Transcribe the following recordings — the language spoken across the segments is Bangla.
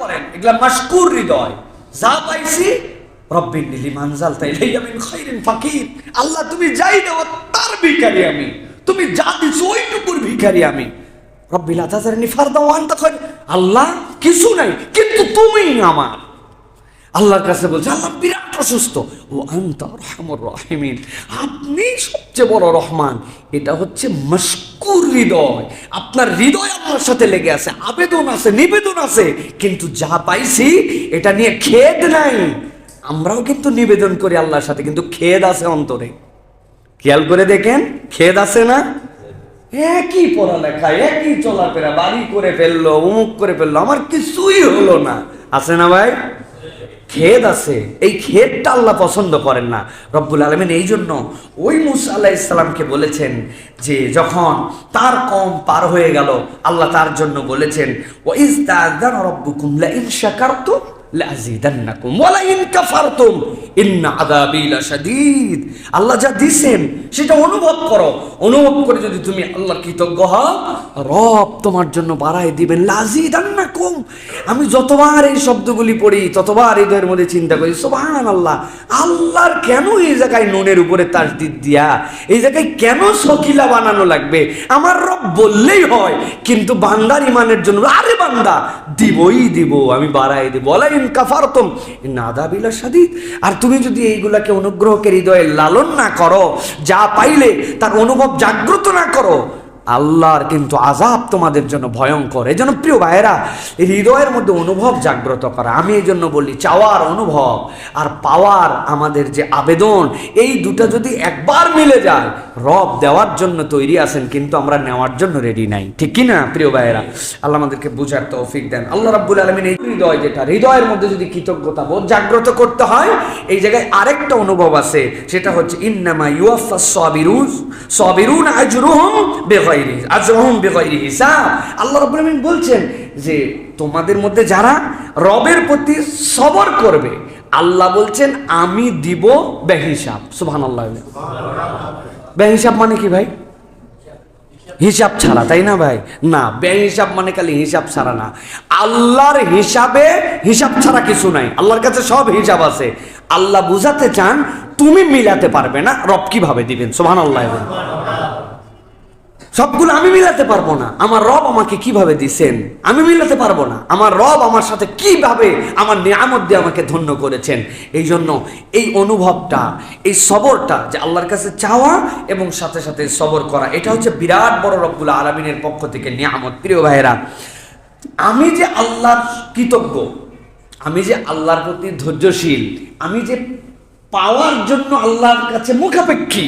করেন, এগুলা মাস্কুর হৃদয়। যা পাইছি রব্বিন মানজাল তাই আমি ফাকির। আল্লাহ, তুমি যাই দেওয়া তার ভিখারি আমি। তুমি যা দিছো, ওইটুকুর ভিখারি আমি। রব্বিল আতাজারনি নিফার ওয়ান তখন আল্লাহ, কিছু নাই, কিন্তু তুমি আমার। আল্লাহর কাছে বলছে, আল্লাহ, বিরাট অসুস্থ। ও আন্তা রহমর রহিমিন। আপনি সবচেয়ে বড় রহমান। এটা হচ্ছে মস্কুর হৃদয়। আপনার হৃদয় আপনার সাথে লেগে আছে। আবেদন আছে, নিবেদন আছে। কিন্তু যা পাইছি, এটা নিয়ে খেদ নাই। আমরাও কিন্তু নিবেদন করি আল্লাহর সাথে, কিন্তু খেদ আছে অন্তরে। খেয়াল করে দেখেন, খেদ আছে না? একই পড়ালেখা একই চলাফেরা, বাড়ি করে ফেলল, অমুক করে ফেলল, আমার কিছুই হলো না। আছে না ভাই? খেদ আছে। এই খেদটা আল্লাহ পছন্দ করেন না। রব্বুল আলমিন এই জন্য ওই মুসা আল্লাহ ইসলামকে বলেছেন যে, যখন তার কম পার হয়ে গেল, আল্লাহ তার জন্য বলেছেন ও ইজ রব্বু কুমলা লা ইন শাকারতুম আল্লাহ যা দিছেন, সেটা অনুভব করো। অনুভব করে যদি তুমি আল্লাহর কৃতজ্ঞ রব তোমার জন্য বাড়ায় দিবেন। লাযিদান্নাকুম আমি যতবার এই শব্দগুলি পড়ি, ততবার হৃদয়ের মধ্যে চিন্তা করি সুবহান আল্লাহ আল্লাহর কেন এই জায়গায় নুনের উপরে তাসদিদ দিয়া? এই জায়গায় কেন সকিলা বানানো লাগবে? আমার রব বললেই হয়, কিন্তু বান্দার ইমানের জন্য, আরে বান্দা, দিবই দিব, আমি বাড়াই দিব। ওয়ালা কাফারতুম নাদাবিলা আর তুমি যদি এইগুলাকে অনুগ্রহকে হৃদয়ে লালন না করো, যা পাইলে তার অনুভব জাগ্রত না করো আল্লাহর কিন্তু আজাব তোমাদের জন্য ভয়ঙ্কর। এই জন্য প্রিয় ভাইয়েরা হৃদয়ের মধ্যে অনুভব জাগ্রত করা। আমি এই জন্য বলি, চাওয়ার অনুভব আর পাওয়ার আমাদের যে আবেদন, এই দুটো যদি একবার মিলে যায়, রব দেওয়ার জন্য তৈরি আছেন, কিন্তু আমরা নেওয়ার জন্য রেডি নাই। ঠিক কি না প্রিয় ভাইয়েরা? আল্লাহ আমাদেরকে বুঝার তৌফিক দেন। আল্লাহ রাব্বুল আলমিন এই হৃদয় যেটা, হৃদয়ের মধ্যে যদি কৃতজ্ঞতা বোধ জাগ্রত করতে হয়, এই জায়গায় আরেকটা অনুভব আছে, সেটা হচ্ছে, ইন্নামা ইউয়াফা সাবিরুন সাবিরুন আজরুহুম আল্লাহ বলছেন যে, তোমাদের মধ্যে যারা রবের প্রতি সবর করবে, আল্লাহ বলছেন, আমি দিব বেহিসাব। সুবহানাল্লাহ। বেহিসাব মানে কি ভাই? হিসাব ছাড়া, তাই না ভাই? না মানে খালি হিসাব ছাড়া না। আল্লাহর হিসাবে হিসাব ছাড়া কিছু নাই। আল্লাহর কাছে সব হিসাব আছে। আল্লাহ বুঝাতে চান, তুমি মিলাতে পারবে না, রব কীভাবে দিবেন? সোহান আল্লাহ সবগুলো আমি মিলাতে পারব না। আমার রব আমাকে কীভাবে দিছেন? আমি মিলাতে পারব না। আমার রব আমার সাথে কীভাবে আমার নিয়ামত দিয়ে আমাকে ধন্য করেছেন? এই জন্য এই অনুভবটা, এই সবরটা যে আল্লাহর কাছে চাওয়া এবং সাথে সাথে সবর করা, এটা হচ্ছে বিরাট বড় রব্বুল আলমিনের পক্ষ থেকে নিয়ামত। প্রিয় ভাইয়েরা, আমি যে আল্লাহর কৃতজ্ঞ, আমি যে আল্লাহর প্রতি ধৈর্যশীল, আমি যে পাওয়ার জন্য আল্লাহর কাছে মুখাপেক্ষী,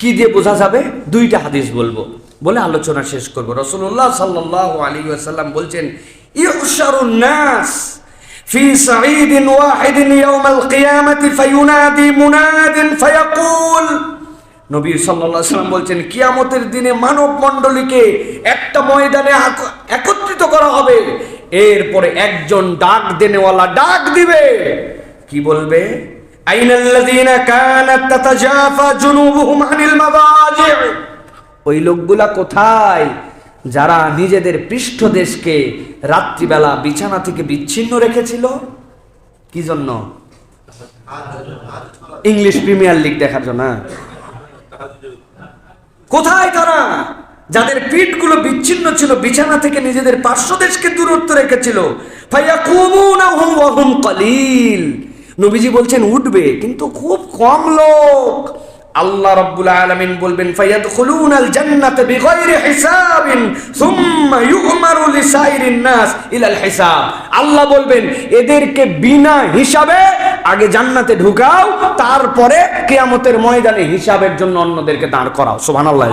কি দিয়ে বোঝা যাবে? দুইটা হাদিস বলব। বলে আলোচনা শেষ করবো রসুল্লাহ সাল্লাহ আলী আসাল্লাম বলছেন ইউশারুন নাস في صعيد واحد يوم القيامة فينادي مناد فيقول নবী সাল্লাল্লাহু আলাইহি সাল্লাম বলছেন কিয়ামতের দিনে মানব মণ্ডলীকে একটা ময়দানে আক- একত্রিত করা হবে এরপরে একজন ডাক দেনেওয়ালা ডাক দিবে কি বলবে আইনাল্লাযীনা কানাত তাতাজাফা জুনুবুহুম আনিল মাদাজি' ওই লোকগুলা কোথায়? যারা নিজেদের পৃষ্ঠদেশকে রাত্রিবেলা বিছানা থেকে বিচ্ছিন্ন রেখেছিল? কি জন্য? ইংলিশ প্রিমিয়ার লিগ দেখার জন্য হ্যাঁ? কোথায় তারা? যাদের পিঠগুলো বিচ্ছিন্ন ছিল, বিছানা থেকে নিজেদের পার্শ্বদেশকে দূরত্ব রেখেছিল। নবীজি বলছেন, উঠবে, কিন্তু খুব কম লোক। আল্লাহ রাব্বুল আলামিন বলবেন, ফায়াদখুলুনাল জান্নাতা বিগাইরি হিসাবিন সুম্মা ইউমারু লিসাইরিন নাস ইলাল হিসাব। আল্লাহ বলবেন, এদেরকে বিনা হিসাবে আগে জান্নাতে ঢুকাও, তারপরে কিয়ামতের ময়দানে হিসাবের জন্য অন্যদেরকে দাঁড় করাও। সুবহানাল্লাহ।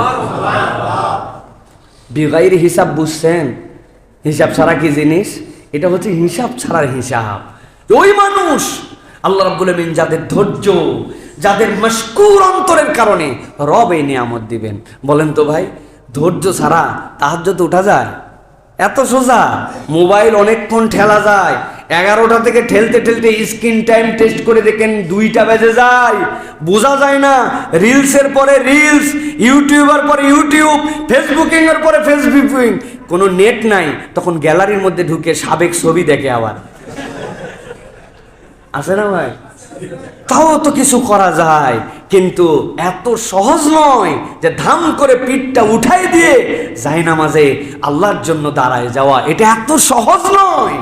বিগাইরি হিসাব বুঝছেন? হিসাব ছাড়া কি জিনিস? এটা হচ্ছে হিসাব ছাড়ার হিসাব। ওই মানুষ, আল্লাহ রাব্বুল আমিন যাদের ধৈর্য যাদের মশকুর অন্তরের কারণে রব এই নিয়ামত দিবেন। বলেন তো ভাই, ধৈর্য ছাড়া তাহাজ্জুদ উঠা যায়? এত সোজা? মোবাইল অনেকক্ষণ ঠেলা যায়। এগারোটা থেকে ঠেলতে ঠেলতে স্ক্রিন টাইম টেস্ট করে দেখেন দুইটা বেজে যায়। বোঝা যায় না, রিলসের পরে রিলস, ইউটিউবার পরে ইউটিউব ফেসবুকিং এর পরে ফেসবুকিং। কোনো নেট নাই, তখন গ্যালারির মধ্যে ঢুকে সাবেক ছবি দেখে আবার। আছে না ভাই? তাও তো কিছু করা যায়। কিন্তু এত সহজ নয় যে ধাম করে পিঠটা উঠাই দিয়ে যায় না মাঝে আল্লাহর জন্য দাঁড়ায় যাওয়া। এটা এত সহজ নয়।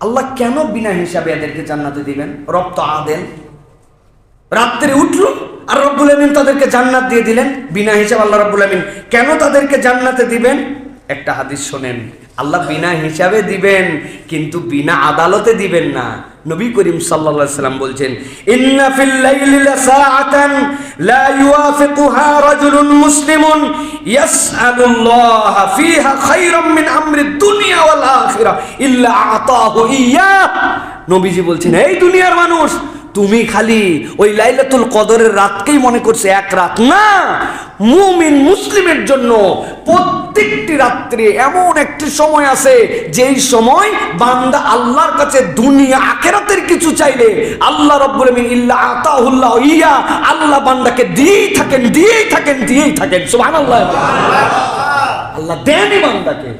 আল্লাহ কেন বিনা হিসাবে এদেরকে জান্নাতে দিবেন? রব তো আদেন রাত্রে উঠল আর রব্বুল আমিন তাদেরকে জান্নাত দিয়ে দিলেন। বিনা হিসাব আল্লাহ রব্বুল আমিন কেন তাদেরকে জান্নাতে দিবেন? একটা হাদিস শোনেন। আল্লাহ বিনা হিসাবে দিবেন, কিন্তু বিনা আদালতে দিবেন না। নবী করিম সাল্লা সাল্লাম বলছেন মুসলিমুন নবীজি বলছেন এই দুনিয়ার মানুষ তুমি খালি ওই লাইলাতুল কদরের রাতকেই মনে করছে এক রাত। না, মুমিন মুসলিমের জন্য প্রত্যেকটি রাত্রে এমন একটি সময় আছে, যেই সময় বান্দা আল্লাহর কাছে দুনিয়া আখেরাতের কিছু চাইলে আল্লাহ রব্বুল আমিন ইল্লা আতাহুল্লাহ ইয়া, আল্লাহ বান্দাকে দিয়েই থাকেন দিয়েই থাকেন দিয়েই থাকেন। সুবহানাল্লাহ। আল্লাহ দেনই বান্দাকে।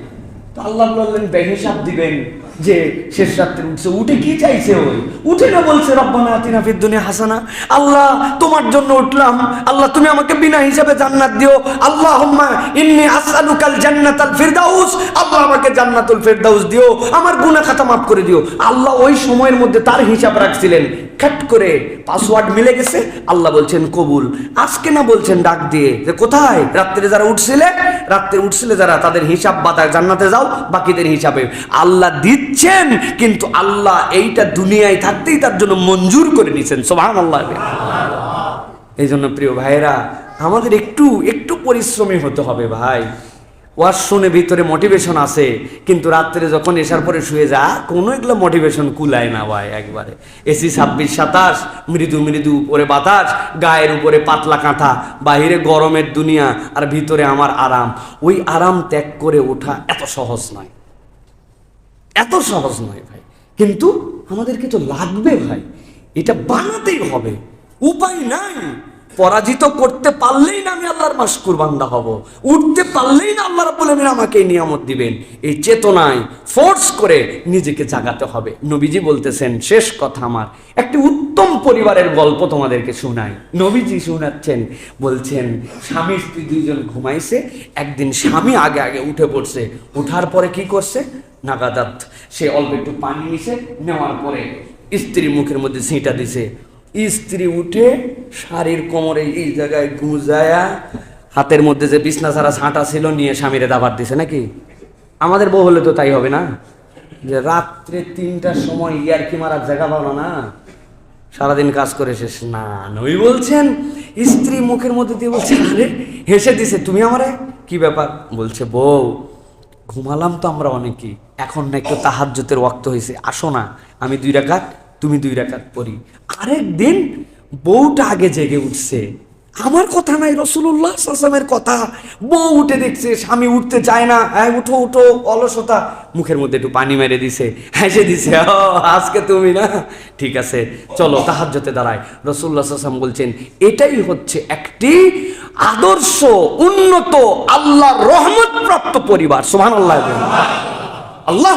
তো আল্লাহ বললেন, বেহিসাব দিবেন। যে শেষ রাত্রে উঠছে। উঠে কি চাইছে ওই? উঠে না বলছে, রব্বানা আতিনা ফিদ দুনিয়া হাসানা। আল্লাহ, তোমার জন্য উঠলাম। আল্লাহ, তুমি আমাকে বিনা হিসাবে জান্নাত দিও। আল্লাহুম্মা ইন্নি আসআলুকাল জান্নাতাল ফিরদাউস। আল্লাহ, আমাকে জান্নাতুল ফিরদাউস দিও। আমার গুনাহ খাতা মাফ করে দিও। আল্লাহ ওই সময়ের মধ্যে তার হিসাব রাখছিলেন। খাট করে পাসওয়ার্ড মিলে গেছে, আল্লাহ বলছেন, কবুল। আজকে না বলছেন ডাক দিয়ে যে, কোথায়? রাত্রে যারা উঠছিলে, রাত্রে উঠছিলে যারা, তাদের হিসাব বাতায় জান্নাতে যাও, বাকিদের হিসাবে। আল্লাহ দিচ্ছেন, কিন্তু আল্লাহ এইটা দুনিয়ায় থাকতেই তার জন্য মঞ্জুর করে নিছেন সোভান আল্লাহ এই জন্য প্রিয় ভাইরা আমাদের একটু একটু পরিশ্রমী হতে হবে ভাই। ওয়াজ শুনে ভিতরে মোটিভেশন আছে, কিন্তু রাত্রে যখন এসার পরে শুয়ে যা, কোনো এগুলো মোটিভেশন কুলায় না ভাই একবারে। এসি ছাব্বিশ সাতাশ, মৃদু মৃদু উপরে বাতাস, গায়ের উপরে পাতলা কাঁথা, বাহিরে গরমের দুনিয়া আর ভিতরে আমার আরাম। ওই আরাম ত্যাগ করে ওঠা এত সহজ নয়। এত সহজ নয় ভাই। কিন্তু আমাদেরকে তো লাগবে ভাই। এটা বানাতেই হবে। উপায় নাই। পরাজিত করতে পারলেই না আমি আল্লাহর মাসকুর বান্দা হব। উঠতে পারলেই না আল্লাহ রাব্বুল আমিন আমাকে নিয়ামত দিবেন। এই চেতনায় ফোর্স করে নিজেকে জাগাতে হবে। নবীজি বলতেছেন, শেষ কথা আমার। একটি উত্তম পরিবারের গল্প তোমাদেরকে শোনাই। নবীজি শোনাচ্ছেন, বলছেন, স্বামী স্ত্রী দুইজন ঘুমাইছে, একদিন স্বামী আগে আগে উঠে পড়ছে। উঠার পরে কি করছে? নাগাদাত। সে অল্প একটু পানি নিছে, নেওয়ার পরে স্ত্রীর মুখের মধ্যে ছিঁটা দিছে। স্ত্রী উঠে শাড়ির কোমরে এই জায়গায় গুজায়া হাতের মধ্যে যে বিছনা ছাড়া ছাঁটা ছিল নিয়ে স্বামীরে দাবার দিছে নাকি? আমাদের বউ হলে তো তাই হবে না? যে রাত্রে তিনটার সময় ইয়ার কি মারার জায়গা পাবো না সারাদিন কাজ করে শেষ। না নই বলছেন, স্ত্রী মুখের মধ্যে দিয়ে বলছে, আরে, হেসে দিছে, তুমি আমারে? কি ব্যাপার? বলছে, বউ, ঘুমালাম তো আমরা অনেকেই। এখন না একটু তাহাজ্জুতের ওয়াক্ত হয়েছে আসো না, আমি দুই রাকাত তুমি দুই রাকাত পড়ি। আরেক দিন বউটা আগে জেগে উঠছে। আমার কথা নাই রসুল্লাহ সাসামের কথা। বউ উঠে দেখছে, স্বামী উঠতে চায় না। হ্যাঁ উঠো উঠো, অলসতা। মুখের মধ্যে একটু পানি মেরে দিছে, হেসে দিছে, ও, আজকে তুমি না? ঠিক আছে, চলো তাহাজ্জতে দাঁড়ায় রসুল্লাহ সাসাম বলছেন, এটাই হচ্ছে একটি আদর্শ, উন্নত আল্লাহ রহমত প্রাপ্ত পরিবার সোহান আল্লাহ আল্লাহ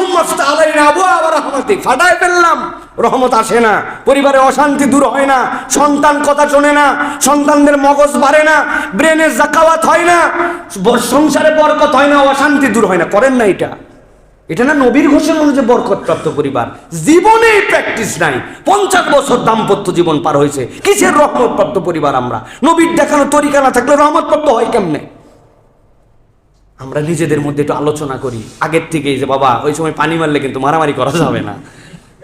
ফাটায় ফেললাম। রহমত আসে না, পরিবারে অশান্তি দূর হয় না, সন্তান কথা শোনে না, সন্তানদের মগজ বাড়ে না ব্রেনের জাকাওয়াত হয় না সংসারে বরকত হয় না, অশান্তি দূর হয় না। করেন না এটা। এটা না নবীর ঘোষণা অনুযায়ী বরকত প্রাপ্ত পরিবার। জীবনে প্র্যাকটিস নাই। পঞ্চাশ বছর দাম্পত্য জীবন পার হয়েছে। কিসের রহমত প্রাপ্ত পরিবার আমরা? নবীর দেখানো তরিকা না থাকলে রহমত প্রাপ্ত হয় কেমনে? আমরা নিজেদের মধ্যে একটু আলোচনা করি। আগের থেকেই যে, বাবা, ওই সময় পানি মারলে কিন্তু মারামারি করা যাবে না।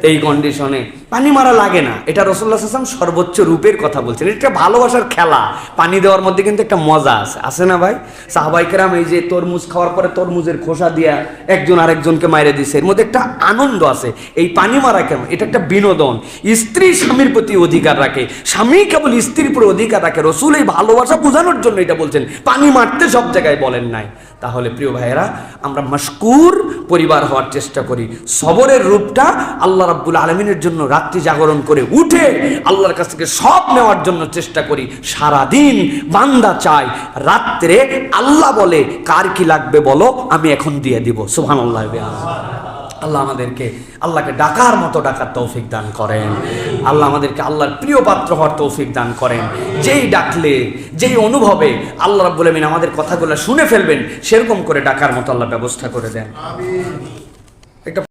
এই কন্ডিশনে পানি মারা লাগে না। এটা রসুল্লাহ হাসান সর্বোচ্চ রূপের কথা বলছেন। এটা ভালোবাসার খেলা। পানি দেওয়ার মধ্যে কিন্তু একটা মজা আছে। আছে না ভাই? সাহবাইকেরাম এই যে তরমুজ খাওয়ার পরে তরমুজের খোসা দিয়া একজন আরেকজনকে মাইরে দিছে। এর মধ্যে একটা আনন্দ আছে। এই পানি মারা কেন? এটা একটা বিনোদন। স্ত্রী স্বামীর প্রতি অধিকার রাখে। স্বামী কেবল স্ত্রীর প্রতি অধিকার রাখে। রসুল এই ভালোবাসা বোঝানোর জন্য এটা বলছেন। পানি মারতে সব জায়গায় বলেন নাই। তাহলে প্রিয় ভাইয়েরা, আমরা মশকুর পরিবার হওয়ার চেষ্টা করি। সবরের রূপটা আল্লাহ রাব্বুল আলমিনের জন্য রাত্রি জাগরণ করে উঠে আল্লাহর কাছ থেকে সব নেওয়ার জন্য চেষ্টা করি। সারাদিন বান্দা চায়। রাত্রে আল্লাহ বলে কার কি লাগবে বলো? আমি এখন দিয়ে দিব। সুহান আল্লাহ। আল্লাহ আমাদেরকে আল্লাহকে ডাকার মতো ডাকার তৌফিক দান করেন। আল্লাহ আমাদেরকে আল্লাহর প্রিয় পাত্র হওয়ার তৌফিক দান করেন। যেই ডাকলে যেই অনুভবে আল্লাহ রাব্বুল আমিন আমাদের কথাগুলো শুনে ফেলবেন সেরকম করে ডাকার মতো আল্লাহ ব্যবস্থা করে দেন। একটা